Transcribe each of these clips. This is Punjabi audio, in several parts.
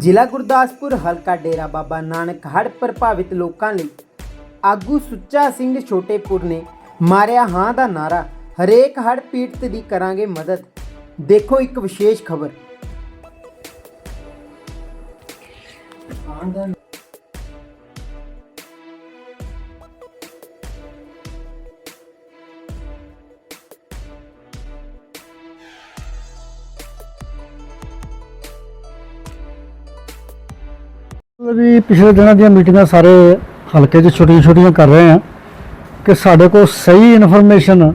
ਜ਼ਿਲ੍ਹਾ ਗੁਰਦਾਸਪੁਰ, ਹਲਕਾ ਡੇਰਾ ਬਾਬਾ ਨਾਨਕ ਹੜ੍ਹ ਪ੍ਰਭਾਵਿਤ ਲੋਕਾਂ ਲਈ ਆਗੂ ਸੁੱਚਾ ਸਿੰਘ ਛੋਟੇਪੁਰ ਨੇ ਮਾਰਿਆ ਹਾਂ ਦਾ ਨਾਰਾ ਹਰੇਕ ਹੜ੍ਹ ਪੀੜਤ ਦੀ ਕਰਾਂਗੇ ਮਦਦ। ਦੇਖੋ ਇੱਕ ਵਿਸ਼ੇਸ਼ ਖਬਰ। ਵੀ ਪਿਛਲੇ ਦਿਨਾਂ ਦੀਆਂ ਮੀਟਿੰਗਾਂ ਸਾਰੇ ਹਲਕੇ 'ਚ ਛੋਟੀਆਂ ਛੋਟੀਆਂ ਕਰ ਰਹੇ ਆ ਕਿ ਸਾਡੇ ਕੋਲ ਸਹੀ ਇਨਫੋਰਮੇਸ਼ਨ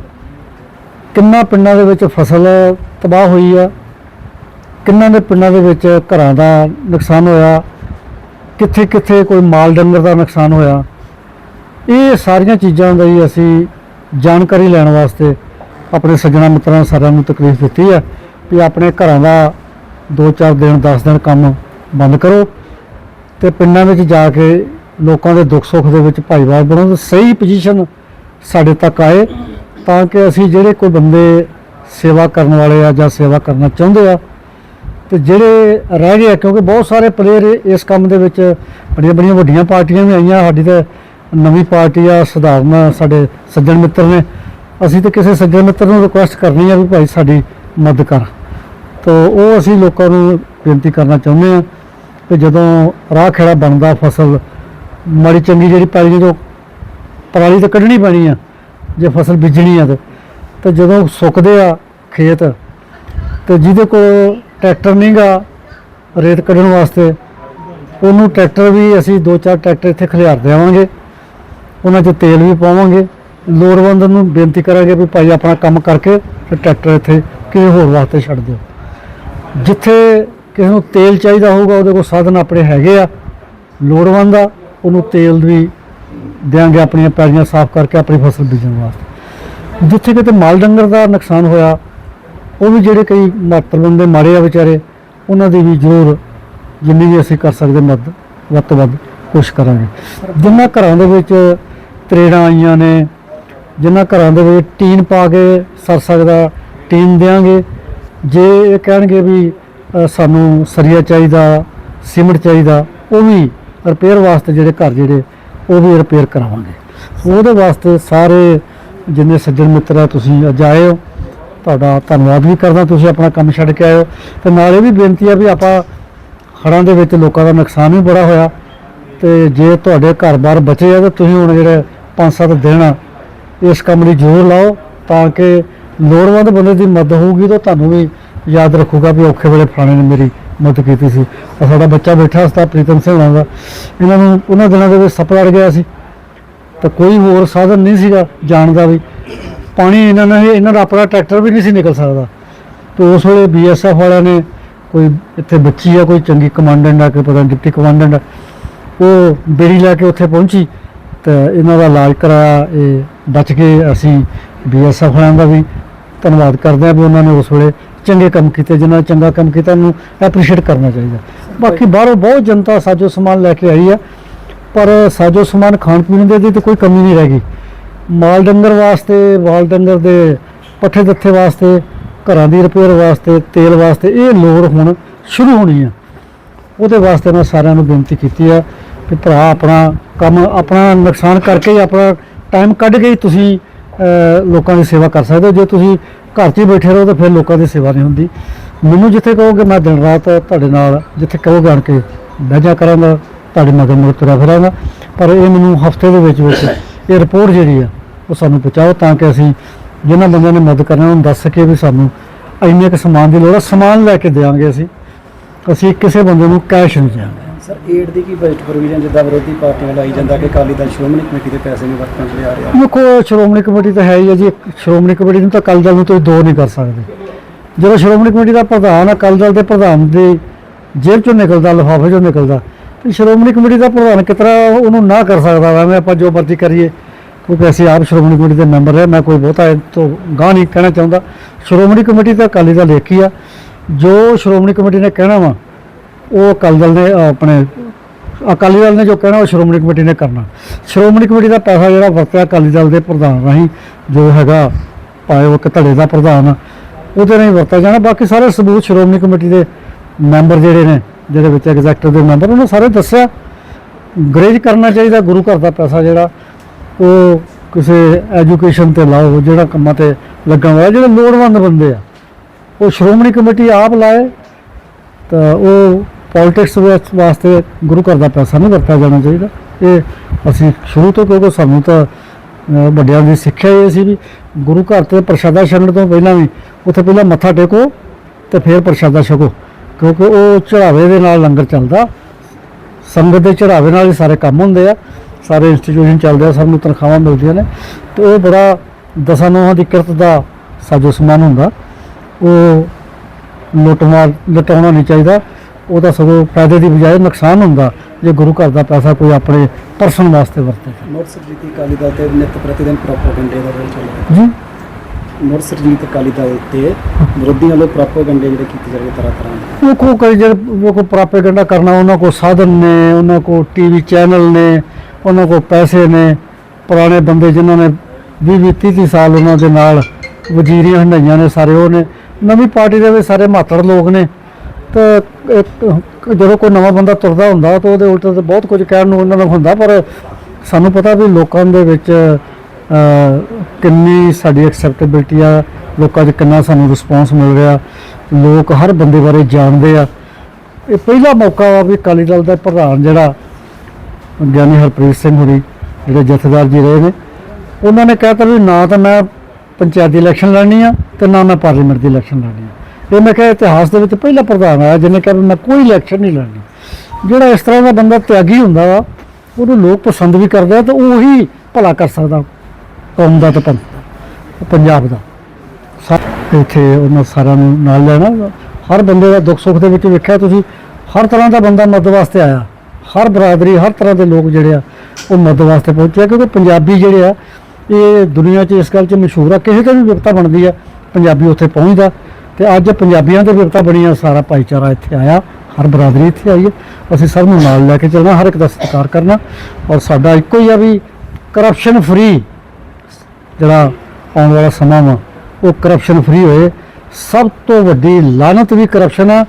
ਕਿੰਨਾ ਪਿੰਡਾਂ ਦੇ ਵਿੱਚ ਫਸਲ ਤਬਾਹ ਹੋਈ ਆ, ਕਿੰਨਾਂ ਦੇ ਪਿੰਡਾਂ ਦੇ ਵਿੱਚ ਘਰਾਂ ਦਾ ਨੁਕਸਾਨ ਹੋਇਆ ਕਿੱਥੇ ਕਿੱਥੇ ਕੋਈ ਮਾਲ ਡੰਗਰ ਦਾ ਨੁਕਸਾਨ ਹੋਇਆ। ਇਹ ਸਾਰੀਆਂ ਚੀਜ਼ਾਂ ਦਾ ਹੀ ਅਸੀਂ ਜਾਣਕਾਰੀ ਲੈਣ ਵਾਸਤੇ ਆਪਣੇ ਸੱਜਣਾ ਮਿੱਤਰਾਂ ਸਾਰਿਆਂ ਨੂੰ ਤਕਲੀਫ ਦਿੱਤੀ ਆ ਵੀ ਆਪਣੇ ਘਰਾਂ ਦਾ 2-4 ਦਿਨ 10 ਦਿਨ ਕੰਮ ਬੰਦ ਕਰੋ। ਤੇ ਪਿੰਡਾਂ ਵਿੱਚ ਜਾ ਕੇ ਲੋਕਾਂ ਦੇ ਦੁੱਖ ਸੁੱਖ ਦੇ ਵਿੱਚ ਭਾਈਵਾਲ ਬਣੋ ਤੇ ਸਹੀ ਪੋਜੀਸ਼ਨ ਸਾਡੇ ਤੱਕ ਆਏ ਤਾਂ ਕਿ ਅਸੀਂ ਜਿਹੜੇ ਕੋਈ ਬੰਦੇ ਸੇਵਾ ਕਰਨ ਵਾਲੇ ਆ ਜਾਂ ਸੇਵਾ ਕਰਨਾ ਚਾਹੁੰਦੇ ਆ ਤੇ ਜਿਹੜੇ ਰਹਿ ਗਏ ਆ, ਕਿਉਂਕਿ ਬਹੁਤ ਸਾਰੇ ਪਲੇਅਰ ਇਸ ਕੰਮ ਦੇ ਵਿੱਚ ਬੜੀਆਂ ਬੜੀਆਂ ਵੱਡੀਆਂ ਪਾਰਟੀਆਂ ਵੀ ਆਈਆਂ ਸਾਡੀ ਤਾਂ ਨਵੀਂ ਪਾਰਟੀ ਆ ਸਧਾਰਨ ਸਾਡੇ ਸੱਜਣ ਮਿੱਤਰ ਨੇ। ਅਸੀਂ ਤਾਂ ਕਿਸੇ ਸੱਜਣ ਮਿੱਤਰ ਨੂੰ ਰਿਕੁਐਸਟ ਕਰਨੀ ਆ ਵੀ ਭਾਈ ਸਾਡੀ ਮਦਦ ਕਰ। ਤੋ ਉਹ ਅਸੀਂ ਲੋਕਾਂ ਨੂੰ ਬੇਨਤੀ ਕਰਨਾ ਚਾਹੁੰਦੇ ਆ ਕਿ ਜਦੋਂ ਰਾਹ ਖੇੜਾ ਬਣਦਾ ਫਸਲ, ਮਾੜੀ ਚੰਗੀ ਜਿਹੜੀ ਪੈਲੀ ਜਦੋਂ ਪਰਾਲੀ ਤਾਂ ਕੱਢਣੀ ਪੈਣੀ ਆ, ਜੇ ਫਸਲ ਬੀਜਣੀ ਆ ਤੇ ਤੇ ਜਦੋਂ ਸੁੱਕਦੇ ਆ ਖੇਤ, ਤੇ ਜਿਹਦੇ ਕੋਲ ਟਰੈਕਟਰ ਨਹੀਂਗਾ ਰੇਤ ਕੱਢਣ ਵਾਸਤੇ, ਉਹਨੂੰ ਟਰੈਕਟਰ ਵੀ ਅਸੀਂ ਦੋ ਚਾਰ ਟਰੈਕਟਰ ਇੱਥੇ ਖਿਲਾਰ ਦੇਵਾਂਗੇ, ਉਹਨਾਂ 'ਚ ਤੇਲ ਵੀ ਪਾਵਾਂਗੇ, ਲੋੜਵੰਦ ਨੂੰ ਬੇਨਤੀ ਕਰਾਂਗੇ ਵੀ ਭਾਈ ਆਪਣਾ ਕੰਮ ਕਰਕੇ ਤੇ ਟਰੈਕਟਰ ਇੱਥੇ ਕਿਸੇ ਹੋਰ ਵਾਸਤੇ ਛੱਡ ਦਿਓ। ਜਿੱਥੇ ਕਿਸੇ ਨੂੰ ਤੇਲ ਚਾਹੀਦਾ ਹੋਊਗਾ, ਉਹਦੇ ਕੋਲ ਸਾਧਨ ਆਪਣੇ ਹੈਗੇ ਆ, ਲੋੜਵੰਦ ਆ, ਉਹਨੂੰ ਤੇਲ ਵੀ ਦਿਆਂਗੇ ਆਪਣੀਆਂ ਪੈਲੀਆਂ ਸਾਫ਼ ਕਰਕੇ ਆਪਣੀ ਫਸਲ ਬੀਜਣ ਵਾਸਤੇ। ਜਿੱਥੇ ਕਿਤੇ ਮਾਲ ਡੰਗਰ ਦਾ ਨੁਕਸਾਨ ਹੋਇਆ, ਉਹ ਵੀ ਜਿਹੜੇ ਕਈ ਮਾਤਰ ਬੰਦੇ ਮਾਰੇ ਆ ਵਿਚਾਰੇ, ਉਹਨਾਂ ਦੀ ਵੀ ਜ਼ਰੂਰ ਜਿੰਨੀ ਵੀ ਅਸੀਂ ਕਰ ਸਕਦੇ ਮਦਦ, ਵੱਧ ਤੋਂ ਵੱਧ ਕੋਸ਼ਿਸ਼ ਕਰਾਂਗੇ। ਜਿਨ੍ਹਾਂ ਘਰਾਂ ਦੇ ਵਿੱਚ ਤਰੇੜਾਂ ਆਈਆਂ ਨੇ ਜਿਨ੍ਹਾਂ ਘਰਾਂ ਦੇ ਵਿੱਚ ਟੀਨ ਪਾ ਕੇ ਸਰ ਸਕਦਾ, ਟੀਨ ਦੇਾਂਗੇ ਜੇ ਇਹ ਕਹਿਣਗੇ ਵੀ ਸਾਨੂੰ ਸਰੀਆ ਚਾਹੀਦਾ, ਸੀਮਿੰਟ ਚਾਹੀਦਾ, ਉਹ ਵੀ ਰਿਪੇਅਰ ਵਾਸਤੇ ਜਿਹੜੇ ਘਰ ਜਿਹੜੇ, ਉਹ ਵੀ ਰਿਪੇਅਰ ਕਰਾਵਾਂਗੇ। ਉਹਦੇ ਵਾਸਤੇ ਸਾਰੇ ਜਿੰਨੇ ਸੱਜਣ ਮਿੱਤਰ ਆ, ਤੁਸੀਂ ਅੱਜ ਆਏ ਹੋ। ਤੁਹਾਡਾ ਧੰਨਵਾਦ ਵੀ ਕਰਦਾ, ਤੁਸੀਂ ਆਪਣਾ ਕੰਮ ਛੱਡ ਕੇ ਆਏ ਹੋ। ਤੇ ਨਾਲ ਇਹ ਵੀ ਬੇਨਤੀ ਆ ਵੀ ਆਪਾਂ ਹੜ੍ਹਾਂ ਦੇ ਵਿੱਚ ਲੋਕਾਂ ਦਾ ਨੁਕਸਾਨ ਵੀ ਬੜਾ ਹੋਇਆ। ਤੇ ਜੇ ਤੁਹਾਡੇ ਘਰ-ਬਾਰ ਬਚੇ ਆ, ਤਾਂ ਤੁਸੀਂ ਹੁਣ ਜਿਹੜੇ 5-7 ਦਿਨ ਇਸ ਕੰਮ ਲਈ ਜ਼ੋਰ ਲਾਓ, ਤਾਂ ਕਿ ਲੋੜਵੰਦ ਬੰਦੇ ਦੀ ਮਦਦ ਹੋਊਗੀ, ਤਾਂ ਤੁਹਾਨੂੰ ਵੀ ਯਾਦ ਰੱਖੂਗਾ ਵੀ ਔਖੇ ਵੇਲੇ ਫਲਾਣੇ ਨੇ ਮੇਰੀ ਮਦਦ ਕੀਤੀ ਸੀ। ਆਹ ਸਾਡਾ ਬੱਚਾ ਬੈਠਾ ਸੀ ਪ੍ਰੀਤਮ ਸਿੰਘ ਹੋਣਾ ਦਾ। ਇਹਨਾਂ ਨੂੰ ਉਹਨਾਂ ਦਿਨਾਂ ਦੇ ਵਿੱਚ ਸੱਪ ਲੜ ਗਿਆ ਸੀ। ਤਾਂ ਕੋਈ ਹੋਰ ਸਾਧਨ ਨਹੀਂ ਸੀਗਾ ਜਾਣ ਦਾ ਵੀ। ਪਾਣੀ ਇਹਨਾਂ ਨੇ ਇਹਨਾਂ ਦਾ ਆਪਣਾ ਟਰੈਕਟਰ ਵੀ ਨਹੀਂ ਸੀ ਨਿਕਲ ਸਕਦਾ। ਤੇ ਉਸ ਵੇਲੇ ਬੀਐਸਐਫ ਵਾਲਿਆਂ ਨੇ ਕੋਈ ਇੱਥੇ ਬੱਚੀ ਆ ਕੋਈ ਚੰਗੀ ਕਮਾਂਡੈਂਟ ਆ ਕਿ ਪਤਾ ਡਿਪਟੀ ਕਮਾਂਡੈਂਟ ਆ, ਉਹ ਬੇੜੀ ਲੈ ਕੇ ਉੱਥੇ ਪਹੁੰਚੀ। ਤੇ ਇਹਨਾਂ ਦਾ ਇਲਾਜ ਕਰਾਇਆ ਇਹ ਬਚ ਕੇ ਅਸੀਂ ਬੀਐਸਐਫ ਵਾਲਿਆਂ ਦਾ ਵੀ ਧੰਨਵਾਦ ਕਰਦੇ ਹਾਂ ਵੀ ਉਹਨਾਂ ਨੇ ਉਸ ਵੇਲੇ ਚੰਗੇ ਕੰਮ ਕੀਤੇ ਜਿਨ੍ਹਾਂ ਨੇ ਚੰਗਾ ਕੰਮ ਕੀਤਾ, ਉਹਨੂੰ ਐਪਰੀਸ਼ੀਏਟ ਕਰਨਾ ਚਾਹੀਦਾ। ਬਾਕੀ ਬਾਹਰੋਂ ਬਹੁਤ ਜਨਤਾ ਸਾਜੋ ਸਮਾਨ ਲੈ ਕੇ ਆਈ ਆ, ਪਰ ਸਾਜੋ ਸਮਾਨ ਖਾਣ ਪੀਣ ਦੇ ਦੀ ਤਾਂ ਕੋਈ ਕਮੀ ਨਹੀਂ ਰਹਿ ਗਈ। ਮਾਲ ਡੰਗਰ ਵਾਸਤੇ ਮਾਲ ਡੰਗਰ ਦੇ ਪੱਠੇ ਦੱਥੇ ਵਾਸਤੇ, ਘਰਾਂ ਦੀ ਰਿਪੇਅਰ ਵਾਸਤੇ, ਤੇਲ ਵਾਸਤੇ ਇਹ ਲੋੜ ਹੁਣ ਸ਼ੁਰੂ ਹੋਣੀ ਆ। ਉਹਦੇ ਵਾਸਤੇ ਮੈਂ ਸਾਰਿਆਂ ਨੂੰ ਬੇਨਤੀ ਕੀਤੀ ਆ ਕਿ ਭਰਾ ਆਪਣਾ ਕੰਮ ਆਪਣਾ ਨੁਕਸਾਨ ਕਰਕੇ ਹੀ ਆਪਣਾ ਟਾਈਮ ਕੱਢ ਕੇ ਹੀ ਤੁਸੀਂ ਲੋਕਾਂ ਦੀ ਸੇਵਾ ਕਰ ਸਕਦੇ ਹੋ। ਜੇ ਤੁਸੀਂ ਘਰ 'ਚ ਹੀ ਬੈਠੇ ਰਹੋ ਤਾਂ ਫਿਰ ਲੋਕਾਂ ਦੀ ਸੇਵਾ ਨਹੀਂ ਹੁੰਦੀ। ਮੈਨੂੰ ਜਿੱਥੇ ਕਹੋਗੇ ਮੈਂ ਦਿਨ ਰਾਤ ਤੁਹਾਡੇ ਨਾਲ, ਜਿੱਥੇ ਕਹੋਗੇ ਆਣ ਕੇ ਬਹਿ ਜਾ ਕਰਾਂਗਾ, ਤੁਹਾਡੇ ਮਗਰ ਮਗਰ ਤੁਰਿਆ ਫਿਰਾਂਗਾ। ਪਰ ਇਹ ਮੈਨੂੰ ਹਫ਼ਤੇ ਦੇ ਵਿੱਚ ਵਿੱਚ ਇਹ ਰਿਪੋਰਟ ਜਿਹੜੀ ਆ, ਉਹ ਸਾਨੂੰ ਪਹੁੰਚਾਓ ਤਾਂ ਕਿ ਅਸੀਂ ਜਿਨ੍ਹਾਂ ਬੰਦਿਆਂ ਨੇ ਮਦਦ ਕਰਨਾ, ਉਹਨਾਂ ਨੂੰ ਦੱਸ ਸਕੀਏ ਵੀ ਸਾਨੂੰ ਇੰਨੇ ਕੁ ਸਮਾਨ ਦੀ ਲੋੜ ਆ। ਸਮਾਨ ਲੈ ਕੇ ਦੇਵਾਂਗੇ ਅਸੀਂ। ਅਸੀਂ ਕਿਸੇ ਬੰਦੇ ਨੂੰ ਕੈਸ਼ ਨਹੀਂ ਦਿਆਂਗੇ। ਸਰ ਏਡ ਦੀ ਕੀ ਬਜਟ ਪ੍ਰੋਵੀਜ਼ਨ ਜਿੱਦਾਂ ਵਿਰੋਧੀ ਪਾਰਟੀਆਂ ਲਾਈ ਜਾਂਦਾ ਕਿ ਅਕਾਲੀ ਦਲ ਸ਼੍ਰੋਮਣੀ ਕਮੇਟੀ ਦੇ ਪੈਸੇ ਨਹੀਂ ਵਰਤਣ ਚ ਲਿਆ ਰਿਹਾ? ਦੇਖੋ, ਸ਼੍ਰੋਮਣੀ ਕਮੇਟੀ ਤਾਂ ਹੈ ਹੀ ਹੈ ਜੀ। ਸ਼੍ਰੋਮਣੀ ਕਮੇਟੀ ਨੂੰ ਤਾਂ ਅਕਾਲੀ ਦਲ ਨੂੰ ਤੁਸੀਂ ਦੋ ਨਹੀਂ ਕਰ ਸਕਦੇ। ਜਦੋਂ ਸ਼੍ਰੋਮਣੀ ਕਮੇਟੀ ਦਾ ਪ੍ਰਧਾਨ ਅਕਾਲੀ ਦਲ ਦੇ ਪ੍ਰਧਾਨ ਦੇ ਜੇਬ ਚੋਂ ਨਿਕਲਦਾ, ਲਿਫਾਫੇ ਚੋਂ ਨਿਕਲਦਾ, ਤੇ ਸ਼੍ਰੋਮਣੀ ਕਮੇਟੀ ਦਾ ਪ੍ਰਧਾਨ ਕਿਤਰਾ ਉਹਨੂੰ ਨਾ ਕਰ ਸਕਦਾ ਐਵੇਂ ਆਪਾਂ ਜੋ ਮਰਜ਼ੀ ਕਰੀਏ। ਕਿਉਂਕਿ ਅਸੀਂ ਆਪ ਸ਼੍ਰੋਮਣੀ ਕਮੇਟੀ ਦੇ ਮੈਂਬਰ ਹੈ, ਮੈਂ ਕੋਈ ਬਹੁਤਾ ਇਹ ਤੋਂ ਗਾਹ ਨਹੀਂ ਕਹਿਣਾ ਚਾਹੁੰਦਾ। ਸ਼੍ਰੋਮਣੀ ਕਮੇਟੀ ਤਾਂ ਅਕਾਲੀ ਦਲ ਇੱਕ ਹੀ ਆ। ਜੋ ਸ਼੍ਰੋਮਣੀ ਕਮੇਟੀ ਨੇ ਕਹਿਣਾ ਵਾ ਉਹ ਅਕਾਲੀ ਦਲ ਨੇ ਅਹ, ਆਪਣੇ ਅਕਾਲੀ ਦਲ ਨੇ ਜੋ ਕਹਿਣਾ ਉਹ ਸ਼੍ਰੋਮਣੀ ਕਮੇਟੀ ਨੇ ਕਰਨਾ। ਸ਼੍ਰੋਮਣੀ ਕਮੇਟੀ ਦਾ ਪੈਸਾ ਜਿਹੜਾ ਵਰਤਿਆ ਅਕਾਲੀ ਦਲ ਦੇ ਪ੍ਰਧਾਨ ਰਾਹੀਂ ਜੋ ਹੈਗਾ ਭਾਵੇਂ ਉਹ ਇੱਕ ਧੜੇ ਦਾ ਪ੍ਰਧਾਨ ਆ, ਉਹਦੇ ਰਾਹੀਂ ਵਰਤਿਆ ਜਾਣਾ। ਬਾਕੀ ਸਾਰੇ ਸਬੂਤ ਸ਼੍ਰੋਮਣੀ ਕਮੇਟੀ ਦੇ ਮੈਂਬਰ ਜਿਹੜੇ ਨੇ ਜਿਹਦੇ ਵਿੱਚ ਐਗਜ਼ੈਕਟਿਵ ਦੇ ਮੈਂਬਰ ਉਹਨੇ ਸਾਰੇ ਦੱਸਿਆ। ਗਰੇਜ ਕਰਨਾ ਚਾਹੀਦਾ ਗੁਰੂ ਘਰ ਦਾ ਪੈਸਾ ਜਿਹੜਾ ਉਹ ਕਿਸੇ ਐਜੂਕੇਸ਼ਨ ਤੇ ਲਾਓ ਜਿਹੜਾ ਕੰਮਾਂ ਤੇ ਲੱਗਣ ਵਾਲਾ ਜਿਹੜੇ ਲੋੜਵੰਦ ਬੰਦੇ ਆ। ਉਹ ਸ਼੍ਰੋਮਣੀ ਕਮੇਟੀ ਆਪ ਲਾਏ ਤਾਂ ਉਹ ਪੋਲਿਟਿਕਸ ਵਾਸਤੇ ਗੁਰੂ ਘਰ ਦਾ ਪੈਸਾ ਨਹੀਂ ਵਰਤਿਆ ਜਾਣਾ ਚਾਹੀਦਾ। ਇਹ ਅਸੀਂ ਸ਼ੁਰੂ ਤੋਂ, ਕਿਉਂਕਿ ਸਾਨੂੰ ਤਾਂ ਵੱਡਿਆਂ ਦੀ ਸਿੱਖਿਆ ਇਹ ਸੀ ਵੀ ਗੁਰੂ ਘਰ ਤੇ ਪ੍ਰਸ਼ਾਦਾ ਛਕਣ ਤੋਂ ਪਹਿਲਾਂ ਵੀ ਉੱਥੇ ਪਹਿਲਾਂ ਮੱਥਾ ਟੇਕੋ ਤੇ ਫਿਰ ਪ੍ਰਸ਼ਾਦਾ ਛਕੋ, ਕਿਉਂਕਿ ਉਹ ਚੜਾਵੇ ਦੇ ਨਾਲ ਲੰਗਰ ਚੱਲਦਾ। ਸੰਗਤ ਦੇ ਚੜਾਵੇ ਨਾਲ ਹੀ ਸਾਰੇ ਕੰਮ ਹੁੰਦੇ ਆ, ਸਾਰੇ ਇੰਸਟੀਟਿਊਸ਼ਨ ਚੱਲਦੇ ਆ, ਸਭ ਨੂੰ ਤਨਖਾਹਾਂ ਮਿਲਦੀਆਂ ਨੇ। ਤੇ ਉਹ ਬੜਾ ਦਸਾਂ ਨੋਹਾਂ ਦੀ ਕਿਰਤ ਦਾ ਸਾਜੋ ਸਮਾਨ ਹੁੰਦਾ। ਉਹ ਲੁੱਟਮਾਰ ਲਟਾਉਣਾ ਨਹੀਂ ਚਾਹੀਦਾ। ਉਹਦਾ ਸਗੋਂ ਫਾਇਦੇ ਦੀ ਬਜਾਏ ਨੁਕਸਾਨ ਹੁੰਦਾ ਜੇ ਗੁਰੂ ਘਰ ਦਾ ਪੈਸਾ ਕੋਈ ਆਪਣੇ ਪਰਸਨ ਵਾਸਤੇ ਵਰਤੇ। ਮੁੜ ਸਰਜੀਤ ਅਕਾਲੀ ਦਲ ਤੇ ਨਿਤ ਪ੍ਰਤੀਦਿਨ ਪ੍ਰੋਪਾਗੈਂਡੇ ਦਾ ਰੋਲ ਚੱਲ ਰਿਹਾ? ਜੀ। ਮੁੜ ਸਰਜੀਤ ਅਕਾਲੀ ਦਲ ਤੇ ਵਿਰੋਧੀਆਂ ਵੱਲੋਂ ਪ੍ਰੋਪਾਗੈਂਡੇ ਜਿਹੜੇ ਕੀਤੇ ਜਾ ਰਹੇ ਤਰ੍ਹਾਂ ਤਰ੍ਹਾਂ ਦੇ? ਉਹ ਕੋ ਕਈ ਜਿਹੜੇ ਉਹ ਕੋ ਪ੍ਰਾਪੇਗੰਡਾ ਕਰਨਾ ਉਹਨਾਂ ਕੋ ਸਾਧਨ ਨੇ ਉਹਨਾਂ ਕੋ ਟੀਵੀ ਚੈਨਲ ਨੇ ਉਹਨਾਂ ਕੋ ਪੈਸੇ ਨੇ। ਪੁਰਾਣੇ ਬੰਦੇ ਜਿਨ੍ਹਾਂ ਨੇ 20 20 30 30 ਸਾਲ ਉਹਨਾਂ ਦੇ ਨਾਲ ਵਜ਼ੀਰੀਆਂ ਹੰਡਾਈਆਂ ਨੇ ਸਾਰੇ ਉਹ ਨੇ। ਨਵੀਂ ਪਾਰਟੀ ਦੇ ਵੀ ਸਾਰੇ ਮਾਤੜ ਲੋਕ ਨੇ। ਤਾਂ ਇੱਕ, ਜਦੋਂ ਕੋਈ ਨਵਾਂ ਬੰਦਾ ਤੁਰਦਾ ਹੁੰਦਾ ਤਾਂ ਉਹਦੇ ਉਲਟ ਤੇ ਬਹੁਤ ਕੁਝ ਕਹਿਣ ਨੂੰ ਉਹਨਾਂ ਨੂੰ ਹੁੰਦਾ, ਪਰ ਸਾਨੂੰ ਪਤਾ ਵੀ ਲੋਕਾਂ ਦੇ ਵਿੱਚ ਕਿੰਨੀ ਸਾਡੀ ਐਕਸੈਪਟੇਬਿਲਟੀ ਆ, ਲੋਕਾਂ 'ਚ ਕਿੰਨਾ ਸਾਨੂੰ ਰਿਸਪੌਂਸ ਮਿਲ ਰਿਹਾ, ਲੋਕ ਹਰ ਬੰਦੇ ਬਾਰੇ ਜਾਣਦੇ ਆ। ਇਹ ਪਹਿਲਾ ਮੌਕਾ ਵਾ ਵੀ ਅਕਾਲੀ ਦਲ ਦਾ ਪ੍ਰਧਾਨ ਜਿਹੜਾ, ਗਿਆਨੀ ਹਰਪ੍ਰੀਤ ਸਿੰਘ ਹੋਰੀ, ਜਿਹੜੇ ਜਥੇਦਾਰ ਜੀ ਰਹੇ ਨੇ, ਉਹਨਾਂ ਨੇ ਕਹਿਤਾ ਵੀ ਨਾ ਤਾਂ ਮੈਂ ਪੰਚਾਇਤ ਦੀ ਇਲੈਕਸ਼ਨ ਲੜਨੀ ਆ ਤੇ ਨਾ ਮੈਂ ਪਾਰਲੀਮੈਂਟ ਦੀ ਇਲੈਕਸ਼ਨ ਲੜਨੀ ਆ। ਇਹ ਮੈਂ ਕਿਹਾ ਇਤਿਹਾਸ ਦੇ ਵਿੱਚ ਪਹਿਲਾ ਪ੍ਰਧਾਨ ਆਇਆ ਜਿਹਨੇ ਕਿਹਾ ਵੀ ਮੈਂ ਕੋਈ ਇਲੈਕਸ਼ਨ ਨਹੀਂ ਲੜਨੀ। ਜਿਹੜਾ ਇਸ ਤਰ੍ਹਾਂ ਦਾ ਬੰਦਾ ਤਿਆਗੀ ਹੁੰਦਾ ਵਾ, ਉਹਨੂੰ ਲੋਕ ਪਸੰਦ ਵੀ ਕਰਦੇ ਆ ਤੇ ਉਹੀ ਭਲਾ ਕਰ ਸਕਦਾ, ਕੌਮ ਦਾ ਤੇ ਪੰਜਾਬ ਦਾ। ਸਾ- ਇੱਥੇ ਉਹਨਾਂ ਸਾਰਿਆਂ ਨੂੰ ਨਾਲ ਲੈਣਾ। ਹਰ ਬੰਦੇ ਦਾ ਦੁੱਖ ਸੁੱਖ ਦੇ ਵਿੱਚ ਵੇਖਿਆ ਤੁਸੀਂ, ਹਰ ਤਰ੍ਹਾਂ ਦਾ ਬੰਦਾ ਮਦਦ ਵਾਸਤੇ ਆਇਆ। ਹਰ ਬਰਾਦਰੀ, ਹਰ ਤਰ੍ਹਾਂ ਦੇ ਲੋਕ ਜਿਹੜੇ ਆ, ਉਹ ਮਦਦ ਵਾਸਤੇ ਪਹੁੰਚਿਆ ਕਿਉਂਕਿ ਪੰਜਾਬੀ ਜਿਹੜੇ ਆ, ਇਹ ਦੁਨੀਆ 'ਚ ਇਸ ਗੱਲ 'ਚ ਮਸ਼ਹੂਰ ਆ, ਕਿਸੇ ਤੇ ਵੀ ਵਿਪਤਾ ਬਣਦੀ ਆ, ਪੰਜਾਬੀ ਉੱਥੇ ਪਹੁੰਚਦਾ। ਤੇ ਅੱਜ ਪੰਜਾਬੀਆਂ ਦੇ ਵਿਪਤਾ ਬਣੀ ਆ ਸਾਰਾ ਭਾਈਚਾਰਾ ਇੱਥੇ ਆਇਆ, ਹਰ ਬਰਾਦਰੀ ਇੱਥੇ ਆਈ ਹੈ। ਅਸੀਂ ਸਭ ਨੂੰ ਨਾਲ ਲੈ ਕੇ ਚੱਲਣਾ, ਹਰ ਇੱਕ ਦਾ ਸਤਿਕਾਰ ਕਰਨਾ। ਔਰ ਸਾਡਾ ਇੱਕੋ ਹੀ ਆ ਵੀ ਕਰਪਸ਼ਨ ਫਰੀ ਜਿਹੜਾ ਆਉਣ ਵਾਲਾ ਸਮਾਂ ਵਾ, ਉਹ ਕਰਪਸ਼ਨ ਫਰੀ ਹੋਏ। ਸਭ ਤੋਂ ਵੱਡੀ ਲਾਨਤ ਵੀ ਕਰਪਸ਼ਨ ਆ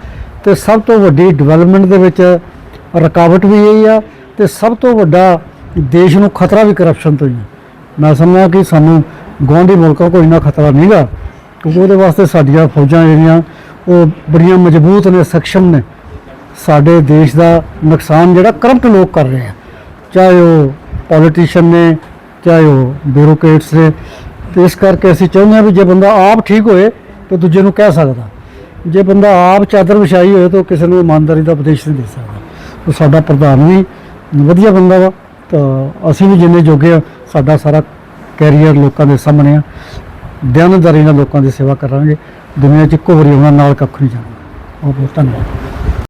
ਤੇ ਸਭ ਤੋਂ ਵੱਡੀ ਡਿਵੈਲਪਮੈਂਟ ਦੇ ਵਿੱਚ ਰੁਕਾਵਟ ਵੀ ਇਹ ਆ ਤੇ ਸਭ ਤੋਂ ਵੱਡਾ ਦੇਸ਼ ਨੂੰ ਖਤਰਾ ਵੀ ਕਰਪਸ਼ਨ ਤੋਂ ਹੀ ਆ। ਮੈਂ ਸਮਝਦਾ ਕਿ ਸਾਨੂੰ ਗੁਆਂਢੀ ਮੁਲਕਾਂ ਕੋਈ ਇੰਨਾ ਖਤਰਾ ਨਹੀਂਗਾ। ਕਿਉਂਕਿ ਉਹਦੇ ਵਾਸਤੇ ਸਾਡੀਆਂ ਫੌਜਾਂ ਜਿਹੜੀਆਂ, ਉਹ ਬੜੀਆਂ ਮਜ਼ਬੂਤ ਨੇ ਸક્ષਮ ਨੇ। ਸਾਡੇ ਦੇਸ਼ ਦਾ ਨੁਕਸਾਨ ਜਿਹੜਾ ਕਰਪਟ ਲੋਕ ਕਰ ਰਹੇ ਆ। ਚਾਹੇ ਉਹ ਪੋਲੀਟੀਸ਼ੀਅਨ ਨੇ, ਚਾਹੇ ਉਹ ਬਿਊਰੋਕ੍ਰੇਟਸ ਨੇ। ਤੇ ਇਸ ਕਰਕੇ ਅਸੀਂ ਚਾਹੁੰਦੇ ਹਾਂ ਵੀ ਜੇ ਬੰਦਾ ਆਪ ਠੀਕ ਹੋਏ, ਤਾਂ ਦੂਜੇ ਨੂੰ ਕਹਿ ਸਕਦਾ। ਜੇ ਬੰਦਾ ਆਪ ਚਾਦਰ ਵਿਛਾਈ ਹੋਏ, ਤਾਂ ਉਹ ਕਿਸੇ ਨੂੰ ਇਮਾਨਦਾਰੀ ਦਾ ਉਪਦੇਸ਼ ਨਹੀਂ ਦੇ ਸਕਦਾ। ਉਹ ਸਾਡਾ ਪ੍ਰਧਾਨ ਵੀ ਵਧੀਆ ਬੰਦਾ ਵਾ, ਤਾਂ ਅਸੀਂ ਵੀ ਜਿੰਨੇ ਜੋਗੇ ਆ, ਸਾਡਾ ਸਾਰਾ ਕੈਰੀਅਰ ਲੋਕਾਂ ਦੇ ਸਾਹਮਣੇ ਆ। ਦਿਆਨਤਦਾਰੀ ਨਾਲ ਲੋਕਾਂ ਦੀ ਸੇਵਾ ਕਰਾਂਗੇ। ਦੁਨੀਆ 'ਚ ਇੱਕੋ ਵਾਰੀ ਉਹਨਾਂ ਨਾਲ ਕੱਖ ਨਹੀਂ ਜਾਣਾ। ਬਹੁਤ ਬਹੁਤ ਧੰਨਵਾਦ।